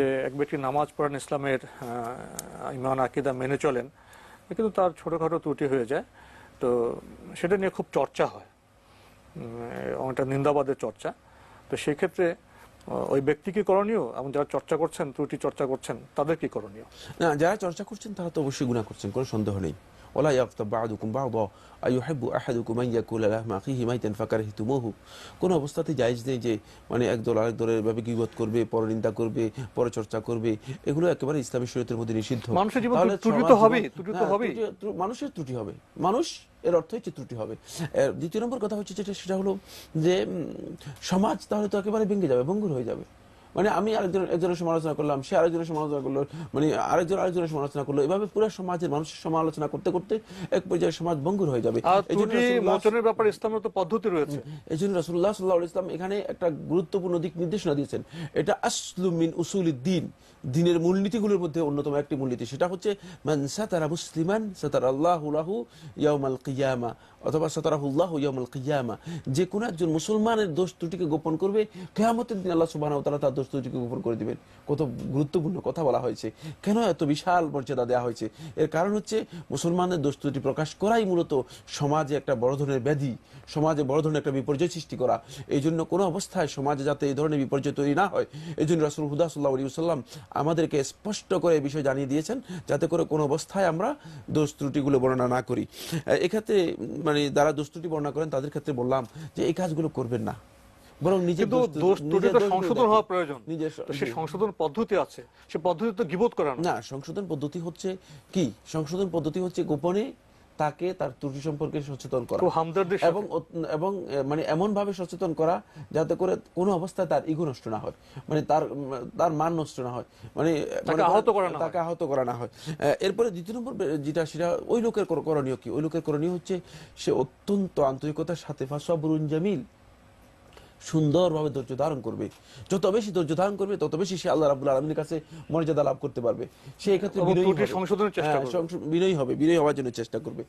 যে এক ব্যক্তি নামাজ পড়েন ইসলামের ইমান, আকিদা মেনে চলেন, কিন্তু তার ছোটখাটো ত্রুটি হয়ে যায়। তো সেটা নিয়ে খুব চর্চা হয়। অনেকটা নিন্দাবাদের চর্চা। তো সেক্ষেত্রে ওই ব্যক্তি কি করণীয়? এবং যারা চর্চা করছেন, ত্রুটি চর্চা করছেন, তাদের কি করণীয়? না, যারা চর্চা করছেন, তারা তো অবশ্যই গুণা করছেন, কোনো সন্দেহ নেই। ওলা ইয়াক্তাব বা'দুকুম বা'দা আইয়ুহিব্বু আহাদুকুম ইয়াকুলা লাহমা আখিহি মাইতান ফাকারহিতুমুহু কোন অবস্থাতে জায়েজ নেই যে মানে একদল আরেক দলের ভাবে গীবত করবে পরনিন্দা করবে পরচর্চা করবে এগুলো একেবারে ইসলামী শরীয়তের মধ্যে নিষিদ্ধ। মানুষের হ্যাঁ, মানুষের ত্রুটি হবে। মানুষ এর অর্থ হচ্ছে ত্রুটি হবে। দ্বিতীয় নম্বর কথা হচ্ছে যেটা সেটা হলো যে সমাজ তাহলে তো একেবারে ভেঙে যাবে ভঙ্গুর হয়ে যাবে। মানে আমি আরেকজন একজনের সমালোচনা করলাম সে আরেকজনের সমালোচনা করল মানে আরেকজন আরেকজনের সমালোচনা করল। এভাবে পুরো সমাজের মানুষের সমালোচনা করতে করতে এক পর্যায়ে সমাজ ভঙ্গুর হয়ে যাবে। ব্যাপারে ইসলামের তো পদ্ধতি রয়েছে। এই জন্য রাসুল্লাহ সাল্লাহ ইসলাম এখানে একটা গুরুত্বপূর্ণ দিক নির্দেশনা দিয়েছেন। এটা আসলুমিন উসুল দিন দিনের মূলনীতিগুলোর মধ্যে অন্যতম একটি মূলনীতি। সেটা হচ্ছে মান মুসলিমান সাতার আল্লাহ ইয়াউমাল কিয়ামা অথবা সাতারাহুল্লাহ ইয়াউমাল কিয়ামা। যে কোনো একজন মুসলমানের দোষ ত্রুটিকে গোপন করবে। কেয়ামতের দিন আল্লাহ ওয়া তাআলা তার ত্রুটিকে গোপন করে দিবেন। কত গুরুত্বপূর্ণ কথা বলা হয়েছে। কেন এত বিশাল মর্যাদা দেওয়া হয়েছে? এর কারণ হচ্ছে মুসলমানদের দোষ ত্রুটি প্রকাশ করাই মূলত সমাজে একটা বড় ধরনের ব্যাধি, সমাজে বড় ধরনের একটা বিপর্যয় সৃষ্টি করা। এই জন্য কোনো অবস্থায় সমাজে যাতে এই ধরনের বিপর্যয় তৈরি না হয় এই জন্য রাসুল হুদা সাল্লাহ আলী সাল্লাম আমাদেরকে স্পষ্ট করে এই বিষয় জানিয়ে দিয়েছেন, যাতে করে কোনো অবস্থায় আমরা দোষ ত্রুটিগুলো বর্ণনা না করি। এক্ষেত্রে মানে যারা দোষ ত্রুটি বর্ণনা করেন, তাদের ক্ষেত্রে বললাম যে, এই কাজগুলো করবেন না। বরং কিন্তু দোষ- সংশোধন হওয়া প্রয়োজন। সে সংশোধন পদ্ধতি আছে। সে পদ্ধতি তো গিবোধ করা না সংশোধন পদ্ধতি হচ্ছে কি? সংশোধন পদ্ধতি হচ্ছে গোপনে তাকে তার ত্রুটি সম্পর্কে সচেতন করা। এবং এবং মানে এমন ভাবে সচেতন করা যাতে করে কোনো অবস্থায় তার ইগো নষ্ট না হয়। মানে তার তার মান নষ্ট না হয়। মানে মনে তাকে আহত করা না হয়। এরপরে দ্বিতীয় নম্বর যেটা সেটা ওই লোকের করণীয় কি? ওই লোকের করণীয় হচ্ছে সে অত্যন্ত আন্তরিকতার সাথে ফাসবরুন জামিল। সুন্দরভাবে ধৈর্য ধারণ করবে। যত বেশি ধৈর্য ধারণ করবে তত বেশি সে আল্লাহ রাবুল আলমীর কাছে মর্যাদা লাভ করতে পারবে। সে এক্ষেত্রে হ্যাঁ, বিনয়ী হবে বিনয়ী হওয়ার জন্য চেষ্টা করবে।